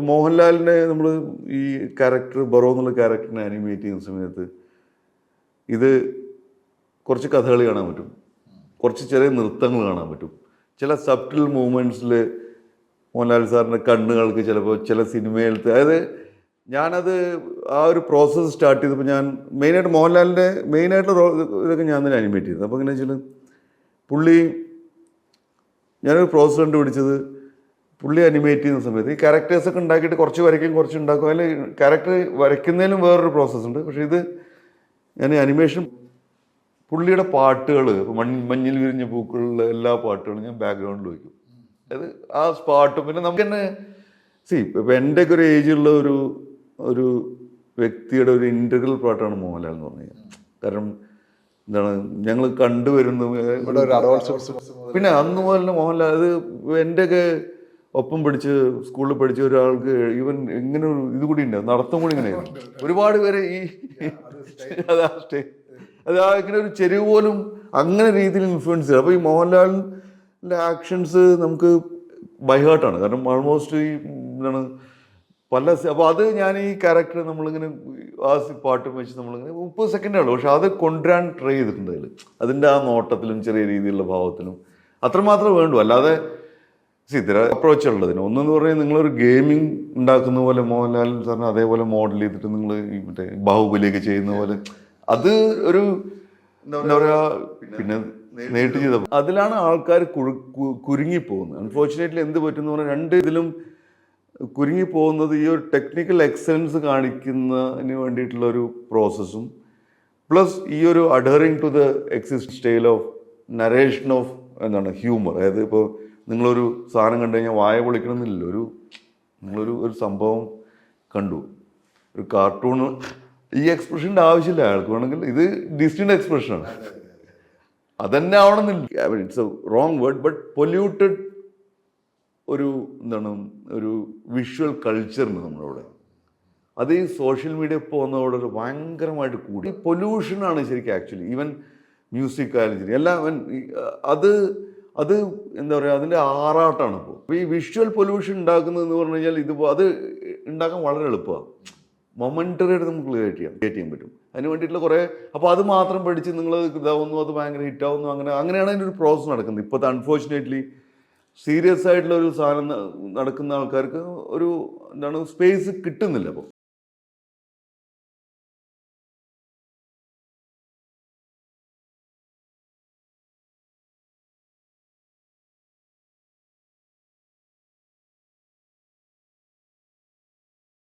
മോഹൻലാലിനെ നമ്മൾ ഈ ക്യാരക്ടർ ബറോ എന്നുള്ള ക്യാരക്ടറിനെ അനിമേറ്റ് ചെയ്യുന്ന സമയത്ത് ഇത് കുറച്ച് കഥകളി കാണാൻ പറ്റും. കുറച്ച് ചെറിയ നൃത്തങ്ങൾ കാണാൻ പറ്റും. ചില സബ്റ്റിൽ മൂമെന്റ്സിൽ മോഹൻലാൽ സാറിന്റെ കണ്ണുകൾക്ക് ചിലപ്പോൾ ചില സിനിമയിലത്തെ അതായത് ഞാനത് ആ ഒരു പ്രോസസ്സ് സ്റ്റാർട്ട് ചെയ്തപ്പോൾ ഞാൻ മെയിനായിട്ട് മോഹൻലാലിന്റെ മെയിനായിട്ടുള്ള റോൾ ഇതൊക്കെ ഞാൻ തന്നെ അനിമേറ്റ് ചെയ്തത് അപ്പോൾ എങ്ങനെ വെച്ചാൽ പുള്ളി ഞാനൊരു പ്രോസസ്സ് കണ്ടുപിടിച്ചത് പുള്ളി അനിമേറ്റ് ചെയ്യുന്ന സമയത്ത് ഈ ക്യാരക്ടേഴ്സൊക്കെ ഉണ്ടാക്കിയിട്ട് കുറച്ച് വരയ്ക്കും കുറച്ച് ഉണ്ടാക്കും. അതിൽ ക്യാരക്ടർ വരയ്ക്കുന്നതിലും വേറൊരു പ്രോസസ്സ് ഉണ്ട്. പക്ഷേ ഇത് ഞാൻ അനിമേഷൻ പുള്ളിയുടെ പാട്ടുകൾ മൺ മഞ്ഞിൽ വിരിഞ്ഞ പൂക്കളിലെ എല്ലാ പാട്ടുകളും ഞാൻ ബാക്ക്ഗ്രൗണ്ടിൽ വയ്ക്കും. അത് ആ പാട്ടും പിന്നെ നമുക്ക് തന്നെ സി ഇപ്പം എന്റെയൊക്കെ ഒരു ഏജിലുള്ള ഒരു ഒരു വ്യക്തിയുടെ ഒരു ഇന്റഗ്രൽ പാട്ടാണ് മോഹൻലാൽ എന്ന് പറഞ്ഞു കഴിഞ്ഞാൽ. കാരണം എന്താണ് ഞങ്ങൾ കണ്ടുവരുന്നു. പിന്നെ അന്ന് മുതൽ മോഹൻലാൽ അത് എന്റെയൊക്കെ ഒപ്പം പഠിച്ച് സ്കൂളിൽ പഠിച്ച ഒരാൾക്ക് ഇവൻ ഇങ്ങനെ ഒരു ഇത് കൂടി ഉണ്ട് നടത്തം കൂടി ഇങ്ങനെ ഒരുപാട് പേര് ഈ അതാ അത് ആ ഇങ്ങനെ ഒരു ചെരുവ് പോലും അങ്ങനെ രീതിയിൽ ഇൻഫ്ലുവൻസ് ചെയ്തു. അപ്പോൾ ഈ മോഹൻലാലിന്റെ ആക്ഷൻസ് നമുക്ക് ബൈഹേർട്ടാണ് കാരണം ആൾമോസ്റ്റ് ഈ എന്താണ് പല അപ്പോൾ അത് ഞാൻ ഈ ക്യാരക്ടർ നമ്മളിങ്ങനെ ആ പാട്ടും വെച്ച് നമ്മളിങ്ങനെ മുപ്പത് സെക്കൻഡേ ഉള്ളൂ. പക്ഷെ അത് കൊണ്ടുവരാൻ ട്രൈ ചെയ്തിട്ടുണ്ട് അതിൽ അതിന്റെ ആ നോട്ടത്തിലും ചെറിയ രീതിയിലുള്ള ഭാവത്തിലും അത്രമാത്രം വേണ്ടു. അല്ലാതെ സി ഇതിന് അപ്രോച്ച് ഉള്ളതിന് ഒന്നെന്ന് പറഞ്ഞാൽ നിങ്ങളൊരു ഗെയിമിംഗ് ഉണ്ടാക്കുന്ന പോലെ മോഹൻലാൽ സാറിന് അതേപോലെ മോഡൽ ചെയ്തിട്ട് നിങ്ങൾ മറ്റേ ബാഹുബലിയൊക്കെ ചെയ്യുന്ന പോലെ. അത് ഒരു എന്താ പറയുക പിന്നെ നേരിട്ട് ചെയ്ത അതിലാണ് ആൾക്കാർ കുരുങ്ങിപ്പോകുന്നത്. അൺഫോർച്ചുനേറ്റ്ലി എന്ത് പറ്റുന്ന പറഞ്ഞാൽ രണ്ട് ഇതിലും കുരുങ്ങിപ്പോകുന്നത് ഈ ഒരു ടെക്നിക്കൽ എക്സലൻസ് കാണിക്കുന്നതിന് വേണ്ടിയിട്ടുള്ള ഒരു പ്രോസസ്സും പ്ലസ് ഈ ഒരു adhering to the exist style of narration of എന്താണ് ഹ്യൂമർ അതായത് ഇപ്പോൾ നിങ്ങളൊരു സാധനം കണ്ടു കഴിഞ്ഞാൽ വായ പൊളിക്കണമെന്നില്ല ഒരു നിങ്ങളൊരു ഒരു സംഭവം കണ്ടു. ഒരു കാർട്ടൂൺ ഈ എക്സ്പ്രഷന്റെ ആവശ്യമില്ല. അയാൾക്ക് വേണമെങ്കിൽ ഇത് ഡിസ്റ്റിന്റെ എക്സ്പ്രഷനാണ് അതന്നെ ആവണമെന്നില്ല. It's a wrong word but polluted ഒരു എന്താണ് ഒരു വിഷ്വൽ കൾച്ചറിന് നമ്മളവിടെ. അത് ഈ സോഷ്യൽ മീഡിയ പോകുന്നതോടെ ഭയങ്കരമായിട്ട് കൂടി. പൊല്യൂഷനാണ് ശരിക്കും ആക്ച്വലി ഈവൻ മ്യൂസിക് ആയാലും ശരി. എല്ലാം അത് അത് എന്താ പറയുക അതിന്റെ ആറാട്ടാണ് ഇപ്പോൾ ഈ വിഷ്വൽ പൊല്യൂഷൻ ഉണ്ടാക്കുന്നത് എന്ന് പറഞ്ഞു കഴിഞ്ഞാൽ ഇത് അത് ഉണ്ടാക്കാൻ വളരെ എളുപ്പമാണ് മൊമെന്ററി ആയിട്ട് നമുക്ക് ക്രിയേറ്റ് ചെയ്യാം ക്രിയേറ്റ് ചെയ്യാൻ പറ്റും. അതിന് വേണ്ടിയിട്ടുള്ള കുറേ അപ്പോൾ അത് മാത്രം പഠിച്ച് നിങ്ങൾ ഇതാവുന്നു അത് ഭയങ്കര ഹിറ്റാവുന്നു അങ്ങനെ അങ്ങനെയാണ് അതിന്റെ ഒരു പ്രോസസ്സ് നടക്കുന്നത്. ഇപ്പോഴത്തെ അൺഫോർച്ചുനേറ്റ്ലി സീരിയസ് ആയിട്ടുള്ള ഒരു സാധനം നടക്കുന്ന ആൾക്കാർക്ക് ഒരു എന്താണ് സ്പേസ് കിട്ടുന്നില്ല അപ്പോൾ